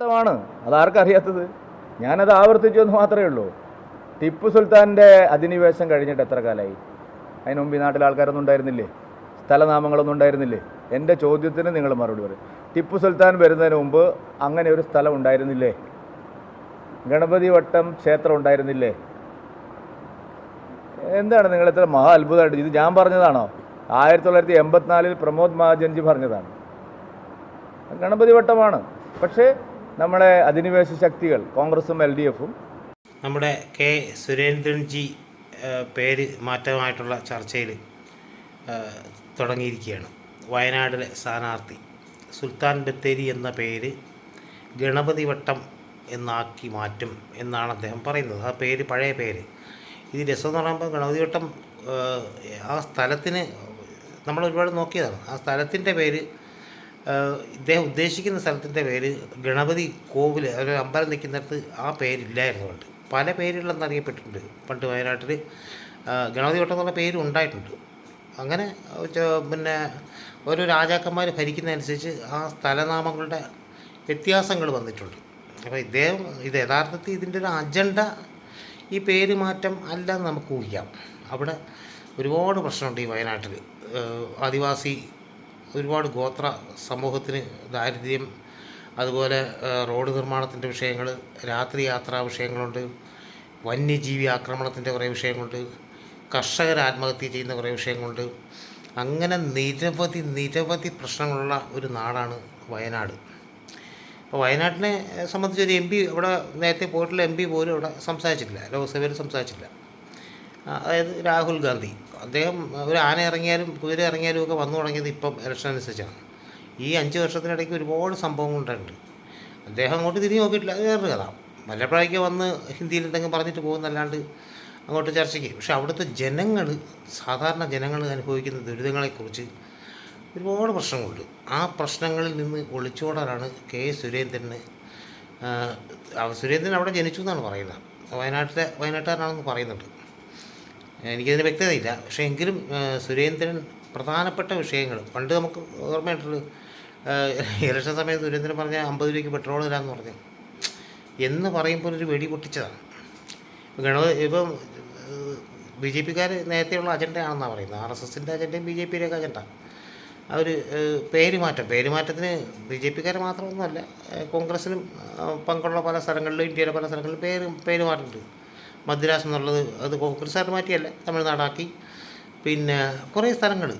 വട്ടമാണ് അതാർക്കറിയാത്തത്? ഞാനത് ആവർത്തിച്ചു എന്ന് മാത്രമേ ഉള്ളൂ. ടിപ്പു സുൽത്താന്റെ അധിനിവേശം കഴിഞ്ഞിട്ട് എത്ര കാലമായി അതിനുമുമ്പ് ഈ നാട്ടിൽ ആൾക്കാരൊന്നും ഉണ്ടായിരുന്നില്ലേ? സ്ഥലനാമങ്ങളൊന്നും ഉണ്ടായിരുന്നില്ലേ? എന്റെ ചോദ്യത്തിന് നിങ്ങൾ മറുപടി പറയും. ടിപ്പു സുൽത്താൻ വരുന്നതിന് മുമ്പ് അങ്ങനെ ഒരു സ്ഥലം ഉണ്ടായിരുന്നില്ലേ? ഗണപതി വട്ടം ക്ഷേത്രം ഉണ്ടായിരുന്നില്ലേ? എന്താണ് നിങ്ങൾ ഇത്ര മഹാ അത്ഭുതമായിട്ട്? ഇത് ഞാൻ പറഞ്ഞതാണോ? ആയിരത്തി തൊള്ളായിരത്തി എൺപത്തിനാലിൽ പ്രമോദ് മഹാജൻജി പറഞ്ഞതാണ്. ഗണപതി വട്ടമാണ്. പക്ഷേ നമ്മുടെ അധിനിവേശ ശക്തികൾ കോൺഗ്രസും എൽ ഡി എഫും. നമ്മുടെ കെ സുരേന്ദ്രൻജി പേര് മാറ്റമായിട്ടുള്ള ചർച്ചയിൽ തുടങ്ങിയിരിക്കുകയാണ്. വയനാടിലെ സ്ഥാനാർത്ഥി സുൽത്താൻ ബത്തേരി എന്ന പേര് ഗണപതി വട്ടം എന്നാക്കി മാറ്റും എന്നാണ് അദ്ദേഹം പറയുന്നത്. ആ പേര് പഴയ പേര്. ഇത് രസം എന്ന് പറയുമ്പോൾ ഗണപതി വട്ടം ആ സ്ഥലത്തിന് നമ്മൾ ഒരുപാട് നോക്കിയതാണ്. ആ സ്ഥലത്തിന്റെ പേര് ഇദ്ദേഹം ഉദ്ദേശിക്കുന്ന സ്ഥലത്തിന്റെ പേര് ഗണപതി കോവിൽ ഒരു അമ്പലം നിൽക്കുന്നിടത്ത് ആ പേരില്ലായിരുന്നു പണ്ട് പല പേരുകളെന്ന് അറിയപ്പെട്ടിട്ടുണ്ട്. പണ്ട് വയനാട്ടിൽ ഗണപതി വട്ടം എന്നുള്ള പേര് ഉണ്ടായിട്ടുണ്ട്. അങ്ങനെ പിന്നെ ഓരോ രാജാക്കന്മാർ ഭരിക്കുന്നതനുസരിച്ച് ആ സ്ഥലനാമങ്ങളുടെ വ്യത്യാസങ്ങൾ വന്നിട്ടുണ്ട്. അപ്പോൾ ഇദ്ദേഹം ഇത് യഥാർത്ഥത്തിൽ ഇതിന്റെ ഒരു അജണ്ട ഈ പേര് മാറ്റം അല്ല നമുക്ക് ഊഹിക്കാം. അവിടെ ഒരുപാട് പ്രശ്നമുണ്ട് ഈ വയനാട്ടിൽ ആദിവാസി ഒരുപാട് ഗോത്ര സമൂഹത്തിന് ദാരിദ്ര്യം അതുപോലെ റോഡ് നിർമ്മാണത്തിന്റെ വിഷയങ്ങൾ രാത്രി യാത്രാ വിഷയങ്ങളുണ്ട് വന്യജീവി ആക്രമണത്തിന്റെ കുറേ വിഷയങ്ങളുണ്ട് കർഷകർ ആത്മഹത്യ ചെയ്യുന്ന കുറേ വിഷയങ്ങളുണ്ട്. അങ്ങനെ നിരവധി നിരവധി പ്രശ്നങ്ങളുള്ള ഒരു നാടാണ് വയനാട്. അപ്പോൾ വയനാട്ടിനെ സംബന്ധിച്ച് ഒരു എം പി ഇവിടെ നേരത്തെ പോയിട്ടുള്ള എം പി പോലും ഇവിടെ സംസാരിച്ചിട്ടില്ല ലോക്സഭയിൽ സംസാരിച്ചില്ല ആ, അതായത് രാഹുൽ ഗാന്ധി. അദ്ദേഹം ഒരു ആന ഇറങ്ങിയാലും കുതിര ഇറങ്ങിയാലും ഒക്കെ വന്നു തുടങ്ങിയത് ഇപ്പം ഇലക്ഷൻ അനുസരിച്ചാണ്. ഈ അഞ്ച് വർഷത്തിനിടയ്ക്ക് ഒരുപാട് സംഭവങ്ങൾ ഉണ്ടായിട്ടുണ്ട്. അദ്ദേഹം അങ്ങോട്ട് തിരിഞ്ഞു നോക്കിയിട്ടില്ല. അത് വേറൊരു കഥ. വല്ലപ്പോഴേക്ക് വന്ന് ഹിന്ദിയിൽ എന്തെങ്കിലും പറഞ്ഞിട്ട് പോകുന്നല്ലാണ്ട് അങ്ങോട്ട് ചർച്ചയ്ക്ക്. പക്ഷേ അവിടുത്തെ ജനങ്ങൾ സാധാരണ ജനങ്ങൾ അനുഭവിക്കുന്ന ദുരിതങ്ങളെക്കുറിച്ച് ഒരുപാട് പ്രശ്നങ്ങളുണ്ട്. ആ പ്രശ്നങ്ങളിൽ നിന്ന് ഒളിച്ചോടാനാണ് കെ സുരേന്ദ്രന് സുരേന്ദ്രൻ അവിടെ ജനിച്ചു എന്നാണ് പറയുന്നത്. വയനാട്ടിലെ വയനാട്ടുകാരനാണെന്ന് പറയുന്നുണ്ട്. എനിക്കതിന് വ്യക്തതയില്ല. പക്ഷേ എങ്കിലും സുരേന്ദ്രൻ പ്രധാനപ്പെട്ട വിഷയങ്ങൾ പണ്ട് നമുക്ക് ഓർമ്മയായിട്ടുള്ളത് ഇലക്ഷൻ സമയത്ത് സുരേന്ദ്രൻ പറഞ്ഞ അമ്പത് രൂപയ്ക്ക് പെട്രോൾ തരാമെന്ന് പറഞ്ഞു. എന്ന് പറയുമ്പോൾ ഒരു വെടി പൊട്ടിച്ചതാണ്. ഗണ ഇപ്പം ബി ജെ പിക്കാർ നേരത്തെയുള്ള അജണ്ടയാണെന്നാണ് പറയുന്നത്. ആർ എസ് എസിന്റെ അജണ്ടയും ബി ജെ പിയിലേക്ക് അജണ്ട. അവർ പേരുമാറ്റം പേരുമാറ്റത്തിന് ബി ജെ പിക്കാർ മാത്രമൊന്നുമല്ല കോൺഗ്രസ്സിനും പങ്കുള്ള പല സ്ഥലങ്ങളിലും ഇന്ത്യയിലെ പല സ്ഥലങ്ങളിലും പേര് പേര് മാറ്റുന്നുണ്ട് മദ്രാസ് എന്നുള്ളത് അത് കോൺഗ്രസ്സുകാർ മാറ്റിയല്ല തമിഴ്നാടാക്കി. പിന്നെ കുറേ സ്ഥലങ്ങൾ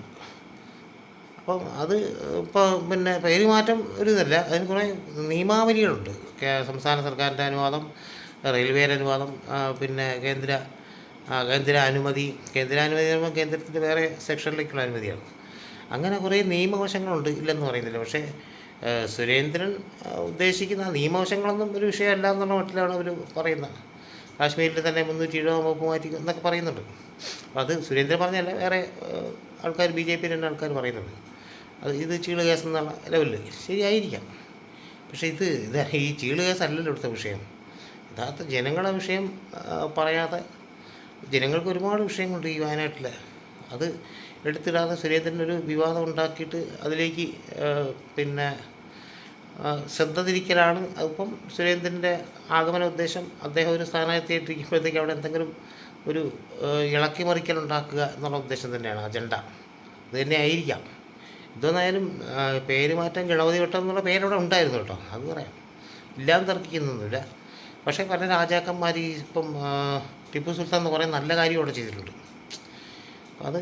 അപ്പം അത് ഇപ്പോൾ പിന്നെ പേര് മാറ്റം ഒരു ഇതല്ല അതിന് കുറേ നിയമാവലികളുണ്ട്. സംസ്ഥാന സർക്കാരിന്റെ അനുവാദം റെയിൽവേയുടെ അനുവാദം പിന്നെ കേന്ദ്ര കേന്ദ്ര അനുമതി. കേന്ദ്ര അനുമതി പറയുമ്പോൾ കേന്ദ്രത്തിന്റെ വേറെ സെക്ഷനിലേക്കുള്ള അനുമതിയാണ്. അങ്ങനെ കുറേ നിയമവശങ്ങളുണ്ട് ഇല്ലെന്ന് പറയുന്നില്ല. പക്ഷേ സുരേന്ദ്രൻ ഉദ്ദേശിക്കുന്ന നിയമവശങ്ങളൊന്നും ഒരു വിഷയമല്ല എന്നുള്ള മട്ടിലാണ് അവർ പറയുന്നത്. കാശ്മീരിൽ തന്നെ മുന്നൂറ്റി എഴുപത് വകുപ്പ് മാറ്റി എന്നൊക്കെ പറയുന്നുണ്ട്. അപ്പോൾ അത് സുരേന്ദ്രൻ പറഞ്ഞല്ല വേറെ ആൾക്കാർ ബി ജെ പി തന്നെ ആൾക്കാർ പറയുന്നുണ്ട്. അത് ഇത് ചീൾ കേസ് എന്നുള്ള ലെവലിൽ ശരിയായിരിക്കാം. പക്ഷേ ഇത് ഇത് ഈ ചീൾ കേസ് അല്ലല്ലോ ഇവിടുത്തെ വിഷയം. യഥാർത്ഥ ജനങ്ങളുടെ വിഷയം പറയാതെ ജനങ്ങൾക്ക് ഒരുപാട് വിഷയങ്ങളുണ്ട് ഈ വയനാട്ടിൽ അത് എടുത്തിടാതെ സുരേന്ദ്രനൊരു വിവാദം ഉണ്ടാക്കിയിട്ട് അതിലേക്ക് പിന്നെ ശ്രദ്ധ തിരിക്കലാണ്. അതിപ്പം സുരേന്ദ്രന്റെ ആഗമന ഉദ്ദേശം അദ്ദേഹം ഒരു സ്ഥാനാർത്ഥിയായിട്ടിരിക്കുമ്പോഴത്തേക്ക് അവിടെ എന്തെങ്കിലും ഒരു ഇളക്കി മറിക്കൽ ഉണ്ടാക്കുക എന്നുള്ള ഉദ്ദേശം തന്നെയാണ് അജണ്ട. അത് തന്നെ ആയിരിക്കാം. ഇതൊന്നായാലും പേര് മാറ്റം ഗണപതി വട്ടം എന്നുള്ള പേരവിടെ ഉണ്ടായിരുന്നു കേട്ടോ. അത് പറയാം. ഇല്ലാന്ന് തർക്കിക്കുന്നൊന്നുമില്ല. പക്ഷേ പല രാജാക്കന്മാർ ഇപ്പം ടിപ്പു സുൽത്താൻ എന്ന് പറയുന്ന നല്ല കാര്യം അവിടെ ചെയ്തിട്ടുണ്ട്. അത്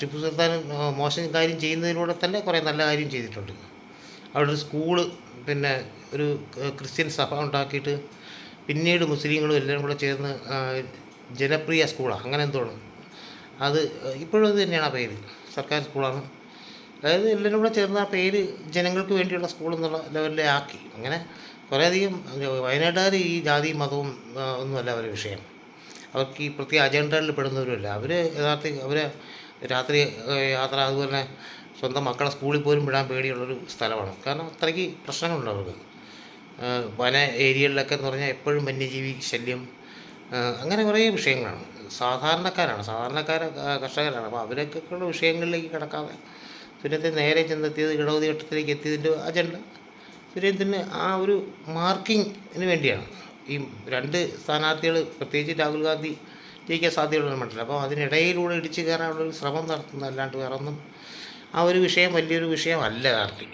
ടിപ്പു സുൽത്താൻ മോശം കാര്യം ചെയ്യുന്നതിലൂടെ തന്നെ കുറേ നല്ല കാര്യം ചെയ്തിട്ടുണ്ട്. അവിടെ ഒരു സ്കൂൾ പിന്നെ ഒരു ക്രിസ്ത്യൻ സഭ ഉണ്ടാക്കിയിട്ട് പിന്നീട് മുസ്ലിങ്ങളും എല്ലാവരും കൂടെ ചേർന്ന് ജനപ്രിയ സ്കൂളാണ് അങ്ങനെ എന്തോണം. അത് ഇപ്പോഴും അത് തന്നെയാണ് ആ പേര്. സർക്കാർ സ്കൂളാണ്. അതായത് എല്ലാവരും കൂടെ ചേർന്ന് ആ പേര് ജനങ്ങൾക്ക് വേണ്ടിയുള്ള സ്കൂൾ എന്നുള്ള ലെവലിൽ ആക്കി. അങ്ങനെ കുറേയധികം വയനാട്ടുകാർ ഈ ജാതിയും മതവും ഒന്നുമല്ല അവരുടെ വിഷയം. അവർക്ക് ഈ പ്രത്യേക അജണ്ടകളിൽ പെടുന്നവരുമല്ല. അവർ യഥാർത്ഥ അവർ രാത്രി യാത്ര അതുപോലെ സ്വന്തം മക്കളെ സ്കൂളിൽ പോലും വിടാൻ പേടിയുള്ളൊരു സ്ഥലമാണ്. കാരണം അത്രയ്ക്ക് പ്രശ്നങ്ങളുണ്ട് അവർക്ക്. വന ഏരിയകളിലൊക്കെ എന്ന് പറഞ്ഞാൽ എപ്പോഴും വന്യജീവി ശല്യം അങ്ങനെ കുറേ വിഷയങ്ങളാണ്. സാധാരണക്കാരാണ് സാധാരണക്കാര കർഷകരാണ്. അപ്പോൾ അവരൊക്കെയുള്ള വിഷയങ്ങളിലേക്ക് കിടക്കാതെ സുരേന്ദ്രൻ നേരെ ചെന്നെത്തിയത് ഗണപതി ഘട്ടത്തിലേക്ക് എത്തിയതിന്റെ അജണ്ട സുരേന്ദ്രന് ആ ഒരു മാർക്കിങ്ങിന് വേണ്ടിയാണ്. ഈ രണ്ട് സ്ഥാനാർത്ഥികൾ പ്രത്യേകിച്ച് രാഹുൽ ഗാന്ധി ജയിക്കാൻ സാധ്യതയുള്ള മണ്ഡലം അപ്പോൾ അതിനിടയിലൂടെ ഇടിച്ചു കയറാനുള്ള ഒരു ശ്രമം നടത്തുന്നതല്ലാണ്ട് വേറെ ഒന്നും ആ ഒരു വിഷയം വലിയൊരു വിഷയമല്ല പാർട്ടി